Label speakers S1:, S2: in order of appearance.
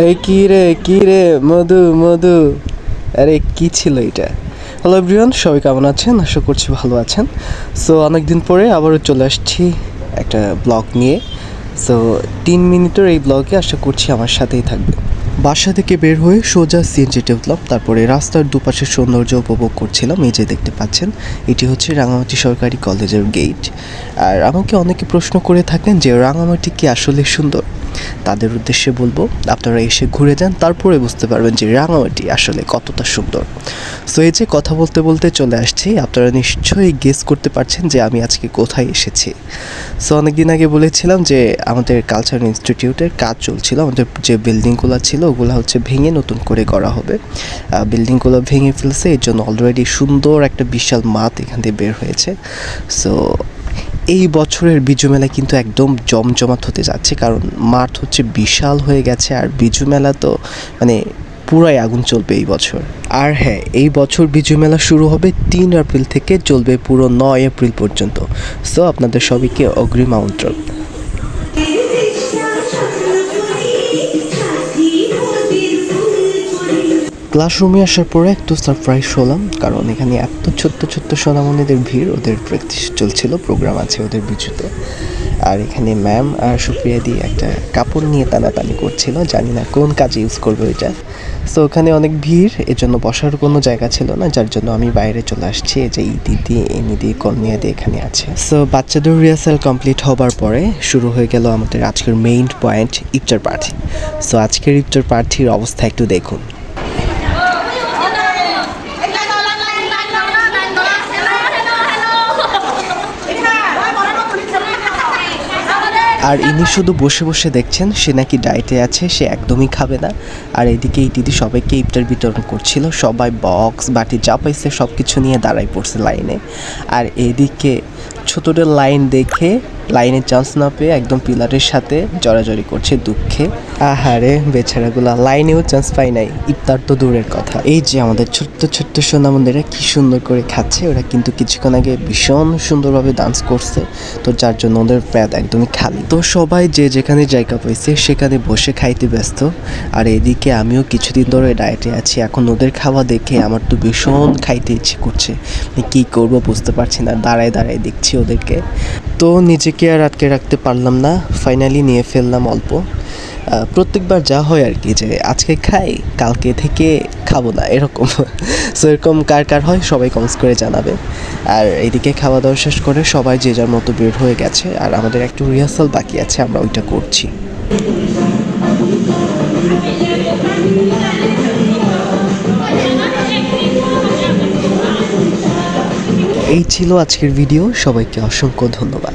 S1: এই কি রে কি রে, মধু মধু। আরে, কি ছিল এটা? হ্যালো এভরিওয়ান সবাই কেমন আছেন? আশা করছি ভালো আছেন। সো অনেকদিন পরে আবারও চলে আসছি একটা ব্লগ নিয়ে। সো তিন মিনিটের এই ব্লগে আশা করছি আমার সাথেই থাকবে বাসা থেকে বের হয়ে সোজা সিএনজিতে উঠলাম। তারপরে রাস্তার দুপাশের সৌন্দর্য উপভোগ করছিলাম। এই যে দেখতে পাচ্ছেন, এটি হচ্ছে রাঙামাটি সরকারি কলেজের গেট আর আমাকে অনেকে প্রশ্ন করে থাকেন যে, রাঙামাটি কি আসলে সুন্দর? তাদের উদ্দেশ্যে বলব, আপনারা এসে ঘুরে যান, তারপরে বুঝতে পারবেন যে রাঙামাটি আসলে কতটা সুন্দর। সো এই যে কথা বলতে বলতে চলে আসছি, আপনারা নিশ্চয়ই গেস করতে পারছেন যে আমি আজকে কোথায় এসেছি। সো অনেকদিন আগে বলেছিলাম যে আমাদের কালচার ইনস্টিটিউটের কাজ চলছিল, আমাদের যে বিল্ডিংগুলো ছিল, ওগুলো হচ্ছে ভেঙে নতুন করে করা হবে। বিল্ডিংগুলো ভেঙে ফেলছে, এর জন্য অলরেডি সুন্দর একটা বিশাল মাঠ এখান থেকে বের হয়েছে। সো এই বছরের বিজু মেলা কিন্তু একদম জমজমাট হতে যাচ্ছে, কারণ মাঠ হচ্ছে বিশাল হয়ে গেছে আর বিজু মেলা তো মানে পুরাই আগুন চলবে এই বছর। আর হ্যাঁ এই বছর বিজু মেলা শুরু হবে তিন এপ্রিল থেকে, চলবে পুরো নয় এপ্রিল পর্যন্ত। সো আপনাদের সবাইকে অগ্রিম আমন্ত্রণ। ক্লাসরুমে আসার পরে একটু সারপ্রাইজ হলাম, কারণ এখানে এত ছোট্ট ছোট্ট সোনামণিদের ভিড়, ওদের প্র্যাকটিস চলছিল প্রোগ্রাম আছে ওদের বিচুতে। আর এখানে ম্যাম আর সুপ্রিয়া দিয়ে একটা কাপড় নিয়ে টানাটানি করছিল, জানি না কোন কাজে ইউজ করবে ওইটা। সো ওখানে অনেক ভিড় এর জন্য বসার কোনো জায়গা ছিল না, যার জন্য আমি বাইরে চলে আসছি যে এই দিদি এই নিদি কন্যা দিয়ে এখানে আছে। সো বাচ্চাদের রিহার্সাল কমপ্লিট হবার পরে শুরু হয়ে গেল আমাদের আজকের মেইন পয়েন্ট ইফতার পার্টি সো আজকের ইফতার পার্টির অবস্থা একটু দেখুন। আর ইনি শুধু বসে বসে দেখছেন, সে নাকি ডায়েটে আছে, সে একদমই খাবে না। আর এদিকে এই দিদি সবাইকে ইফতার বিতরণ করছিল, সবাই বক্স, বাটি যা পাইছে সব কিছু নিয়ে দাঁড়াই পড়ছে লাইনে। আর এদিকে ছোটদের লাইন দেখে লাইনে চান্স না পেয়ে একদম পিলারের সাথে জড়াজড়ি করছে দুঃখে। আহারে বেচারাগুলা লাইনেও চান্স পাই নাই। ইফতার তো দূরের কথা। এই যে আমাদের ছোট্ট ছোট্ট সোনামন্দিরা কি সুন্দর করে খাচ্ছে ওরা কিন্তু কিছুক্ষণ আগে ভীষণ সুন্দরভাবে ডান্স করছে তো যার জন্য ওদের প্যাদ একদমই খালি। তো সবাই যে যেখানে জায়গা পাইছে সেখানে বসে খাইতে ব্যস্ত। আর এদিকে আমিও কিছুদিন ধরে ডায়েটে আছি এখন ওদের খাওয়া দেখে আমার তো ভীষণ খাইতে ইচ্ছে করছে। কি কী করব বুঝতে পারছি না দাঁড়ায় দাঁড়ায় দেখছি ওদেরকে। তো নিজেকে আর আটকে রাখতে পারলাম না। ফাইনালি নিয়ে ফেললাম অল্প। প্রত্যেকবার যা হয় আর কি যে আজকে খাই, কালকে থেকে খাব না, এরকম। সো এরকম কার কার হয় সবাই কমেন্টস করে জানাবে। আর এদিকে খাওয়া দাওয়া শেষ করে সবাই যে যার মতো বের হয়ে গেছে, আর আমাদের একটু রিহার্সাল বাকি আছে, আমরা ওইটা করছি। এই ছিল আজকের ভিডিও। সবাইকে অসংখ্য ধন্যবাদ।